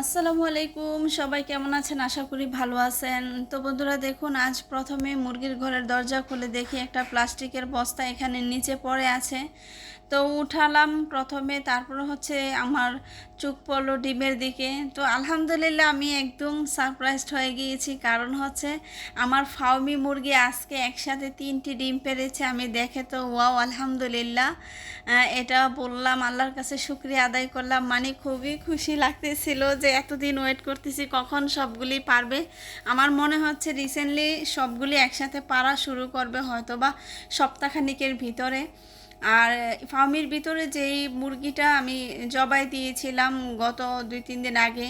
আসসালামু আলাইকুম, সবাই কেমন আছেন? আশা করি ভালো আছেন। তো বন্ধুরা, দেখুন, আজ প্রথমে মুরগির ঘরের দরজা খুলে দেখি। একটা প্লাস্টিকের বস্তা এখানে নিচে পড়ে আছে। তো উঠালাম প্রথমে, তারপর হচ্ছে আমার চোখ পড়ল ডিমের দিকে। তো আলহামদুলিল্লাহ আমি একদম সারপ্রাইজড হয়ে গিয়েছি। কারণ হচ্ছে আমার ফাউমি মুরগি আজকে একসাথে তিনটি ডিম পেরেছে, আমি দেখে তো ওয়াও, আলহামদুলিল্লাহ। এটা বললাম, আল্লাহর কাছে শুক্রিয়া আদায় করলাম। মানে খুবই খুশি লাগতেছিল যে এতদিন ওয়েট করতেছি, কখন সবগুলি পারবে। আমার মনে হচ্ছে রিসেন্টলি সবগুলি একসাথে পারা শুরু করবে হয়তো বা সপ্তাহখানিকের ভিতরে। আর ফার্মের ভিতরে যেই মুরগিটা আমি জবাই দিয়েছিলাম গত দুই, তিন দিন আগে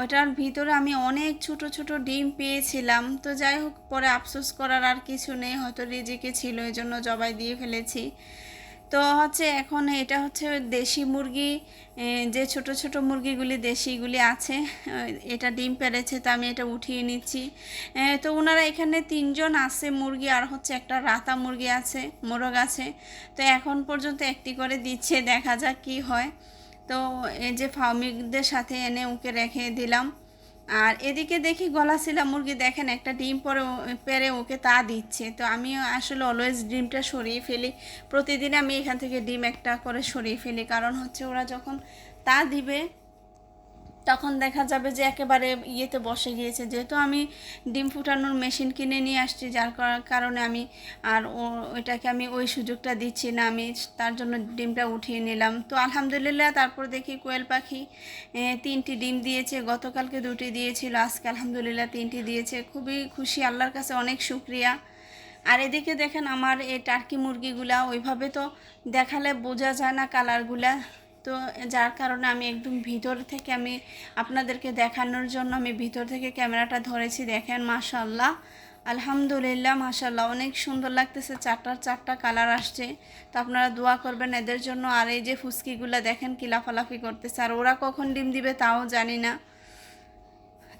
ওটার ভিতরে আমি অনেক ছোট ছোট ডিম পেয়েছিলাম। তো যাই হোক, পরে আফসোস করার আর কিছু নেই, হয়তো রেজেকে ছিল এই জন্য জবাই দিয়ে ফেলেছি। তো হচ্ছে এখন এটা হচ্ছে দেশি মুরগি যে ছোট ছোট মুরগিগুলি, দেশিগুলি আছে এটা ডিম পেড়েছে তো আমি এটা উঠিয়ে নিচ্ছি। তো ওনারা এখানে তিনজন আছে মুরগি, আর হচ্ছে একটা রাতা মুরগি আছে, মোরগ আছে। তো এখন পর্যন্ত একটি করে দিচ্ছে, দেখা যাক কি হয়। তো এই যে ফার্মিকদের সাথে এনে ওকে রেখে দিলাম। আর এদিকে দেখি গলা গলাশিলা মুরগি দেখেন, একটা ডিম পরে পেরে ওকে তা দিচ্ছে। তো আমি আসলে অলওয়েজ ডিমটা সরিয়ে ফেলি। প্রতিদিন আমি এখান থেকে ডিম একটা করে সরিয়ে ফেলি। কারণ হচ্ছে ওরা যখন তা দিবে তখন দেখা যাবে যে একেবারে ইয়েতে বসে গিয়েছে। যেহেতু আমি ডিম ফুটানোর মেশিন কিনে নিয়ে আসছি, যার কার- কারণে আমি আর ওইটাকে আমি ওই সুযোগটা দিচ্ছি না, আমি তার জন্য ডিমটা উঠিয়ে নিলাম। তো আলহামদুলিল্লাহ, তারপর দেখি কোয়েল পাখি তিনটি ডিম দিয়েছে, গতকালকে দুটি দিয়েছিল, আজকে আলহামদুলিল্লাহ তিনটি দিয়েছে। খুবই খুশি, আল্লাহর কাছে অনেক শুক্রিয়া। আর এদিকে দেখেন আমার এই টার্কি মুরগিগুলা, ওইভাবে তো দেখালে বোঝা যায় না কালারগুলা। তো যার কারণে আমি একদম ভিতর থেকে আমি আপনাদেরকে দেখানোর জন্য আমি ভিতর থেকে ক্যামেরাটা ধরেছি। দেখেন মাশাল্লাহ আলহামদুলিল্লাহ মাশাল্লাহ অনেক সুন্দর লাগতেছে, চারটার চারটা কালার আসছে। তো আপনারা দোয়া করবেন এদের জন্য। আর এই যে ফুসকিগুলা দেখেন কি লাফালাফি করতেছে। আর ওরা কখন ডিম দিবে তাও জানি না।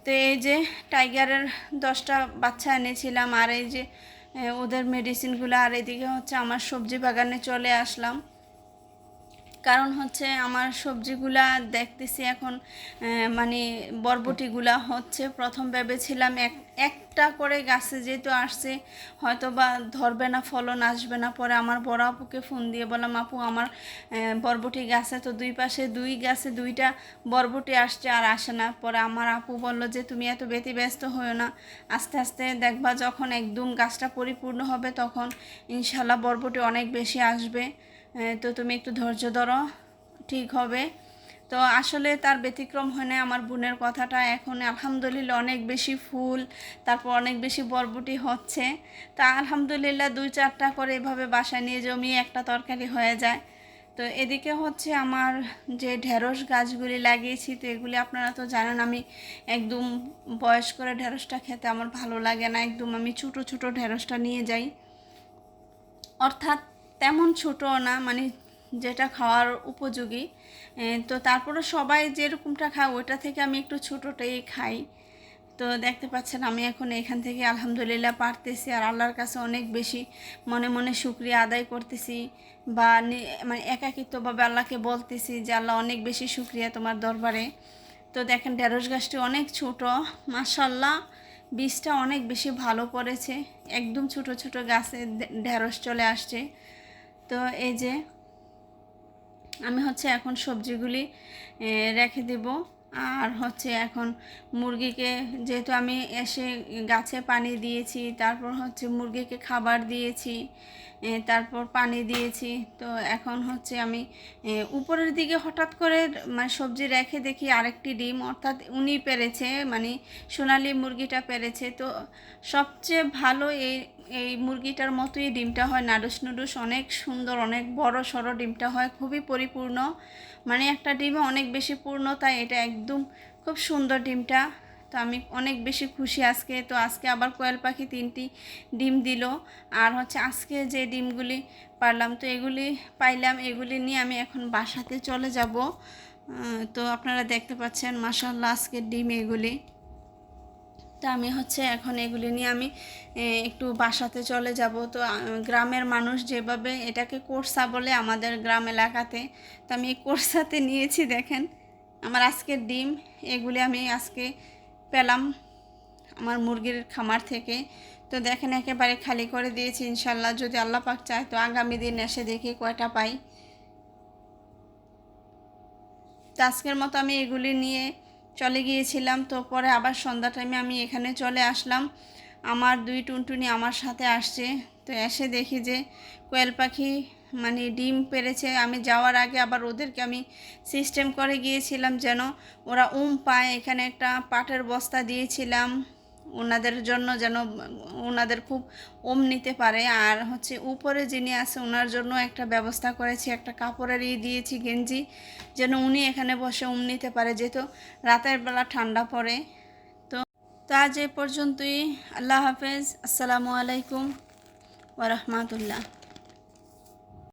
তো এই যে টাইগারের দশটা বাচ্চা এনেছিলাম। আর এই যে ওদের মেডিসিনগুলো আর এদিকে হচ্ছে আমার সবজি বাগানে চলে আসলাম। কারণ হচ্ছে আমার সবজিগুলা দেখতেছি এখন মানে বরবটিগুলা হচ্ছে। প্রথম ভেবেছিলাম এক, একটা করে গাছে যেহেতু আসছে হয়তো বা ধরবে না, ফলন আসবে না। পরে আমার বড় আপুকে ফোন দিয়ে বললাম, আপু, আমার বরবটি গাছে তো দুই পাশে, দুই গাছে দুইটা বরবটি আসছে আর আসে না। পরে আমার আপু বলল যে, তুমি এত ব্যতিব্যস্ত হয়েও না। আস্তে আস্তে দেখবা যখন একদম গাছটা পরিপূর্ণ হবে, তখন ইনশাল্লাহ বরবটি অনেক বেশি আসবে। তো তুমি একটু ধৈর্য ধরো, ঠিক হবে। তো আসলে তার ব্যতিক্রম হয় না আমার বোনের কথাটা। এখন আলহামদুলিল্লাহ অনেক বেশি ফুল, তারপর অনেক বেশি বরবটি হচ্ছে। তা আলহামদুলিল্লাহ দুই চারটা করে এভাবে বাসায় নিয়ে জমিয়ে একটা তরকারি হয়ে যায়। তো এদিকে হচ্ছে আমার যে ঢেঁড়স গাছগুলি লাগিয়েছি, তো এগুলি আপনারা তো জানেন আমি একদম বয়স করে ঢেঁড়সটা খেতে আমার ভালো লাগে না। একদম আমি ছোটো ছোটো ঢেঁড়সটা নিয়ে যাই। অর্থাৎ তেমন ছোট না মানে যেটা খাওয়ার উপযোগী। তো তারপরে সবাই যেরকমটা খায় ওটা থেকে আমি একটু ছোটোটাই খাই। তো দেখতে পাচ্ছেন, আমি এখন এখান থেকে আলহামদুলিল্লাহ পারতেছি আর আল্লাহর কাছে অনেক বেশি মনে মনে শুক্রিয়া আদায় করতেছি বা মানে একাকিত্বভাবে আল্লাহকে বলতেছি যে আল্লাহ অনেক বেশি শুক্রিয়া তোমার দরবারে। তো দেখেন, ঢেঁড়স গাছটি অনেক ছোট মাশাল্লাহ বীজটা অনেক বেশি ভালো পড়েছে একদম ছোট ছোট গাছে ঢেঁড়স চলে আসছে। তো এই যে আমি হচ্ছে এখন সবজিগুলি রেখে দেব। আর হচ্ছে এখন মুরগিকে যেহেতু আমি এসে গাছে পানি দিয়েছি, তারপর হচ্ছে মুরগিকে খাবার দিয়েছি তারপর পানি দিয়েছি। তো এখন হচ্ছে আমি উপরের দিকে হঠাৎ করে মানে সবজি রেখে দেখি আরেকটি ডিম, অর্থাৎ উনি পেরেছে মানে সোনালি মুরগিটা পেরেছে। তো সবচেয়ে ভালো এই এই মুরগিটার মতোই ডিমটা হয়, নাডুস নুডুস, অনেক সুন্দর, অনেক বড় সড়ো ডিমটা হয়, খুবই পরিপূর্ণ। মানে একটা ডিমে অনেক বেশি পূর্ণতা এটা একদম খুব সুন্দর ডিমটা। তো আমি অনেক বেশি খুশি আজকে। তো আজকে আবার কোয়েল পাখি তিনটি ডিম দিল। আর হচ্ছে আজকে যে ডিমগুলি পারলাম, তো এগুলি পাইলাম, এগুলি নিয়ে আমি এখন বাসাতে চলে যাব। তো আপনারা দেখতে পাচ্ছেন মাসাল্লাহ আজকের ডিম এগুলি। তো আমি হচ্ছে এখন এগুলি নিয়ে আমি একটু বাসাতে চলে যাব। তো গ্রামের মানুষ যেভাবে এটাকে কোর্সা বলে আমাদের গ্রাম এলাকাতে, তো আমি এই কোর্সাতে নিয়েছি, দেখেন। আমার আজকের ডিম, এগুলি আমি আজকে পেলাম আমার মুরগির খামার থেকে। তো দেখেন একেবারে খালি করে দিয়েছি ইনশাল্লাহ, যদি আল্লাহ পাক চায় তো আগামী দিন এসে দেখি কয়টা পাই। তো আজকের মতো আমি এগুলি নিয়ে চলে গিয়েছিলাম, তো পরে আবার সন্ধ্যা টাইমে আমি এখানে চলে আসলাম। আমার দুই টুনটুনি আমার সাথে আসছে। তো এসে দেখি যে কোয়েল পাখি মানে ডিম পেরেছে। আমি যাওয়ার আগে আবার ওদেরকে আমি সিস্টেম করে গিয়েছিলাম যেন ওরা উম পায়। এখানে একটা পাটের বস্তা দিয়েছিলাম। ওনাদের জন্য যেন ওনাদের খুব ওম নিতে পারে। আর হচ্ছে উপরে যিনি আছে, ওনার জন্য একটা ব্যবস্থা করেছি। একটা কাপড়ের ই দিয়েছি গেঞ্জি যেন উনি এখানে বসে ওম নিতে পারে, যেহেতু রাতের বেলা ঠান্ডা পড়ে। তো তো আজ এ পর্যন্তই। আল্লাহ হাফেজ। আসসালামু আলাইকুম। ওরহমতুল্লাহ